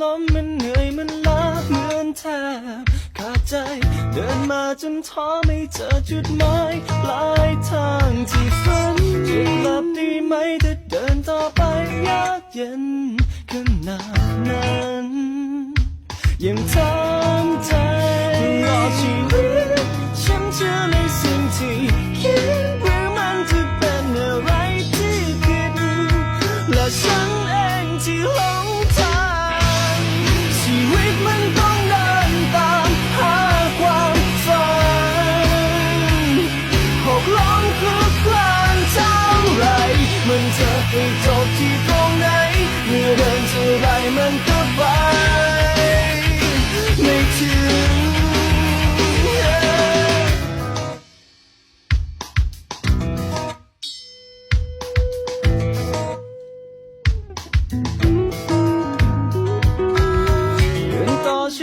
ล้มมันเหนื่อยมันล้าเหมือนแทบขาดใจ เดินมาจนท้อไม่เจอจุดหมายปลายทางที่ฝันจะกลับดีไหมถ้าเดินต่อไปยากเย็นขนาดนั้นยังทำใจตลอชีวิตฉันเชื่อในสิ่งที่คิดหรือมันจะเป็นอะไรที่ผิดและฉัน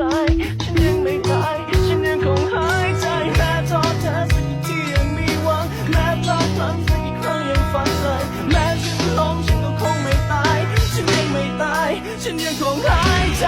ฉันยังไม่ตาย ฉันยังคงหายใจแม้ท้อแท้สักทียังมีหวังแม้ลาดพลั้งสักครั้งยังฝันเลยแม้ฉันล้มฉันก็คงไม่ตาย ฉันยังไม่ตาย ฉันยังคงหายใจ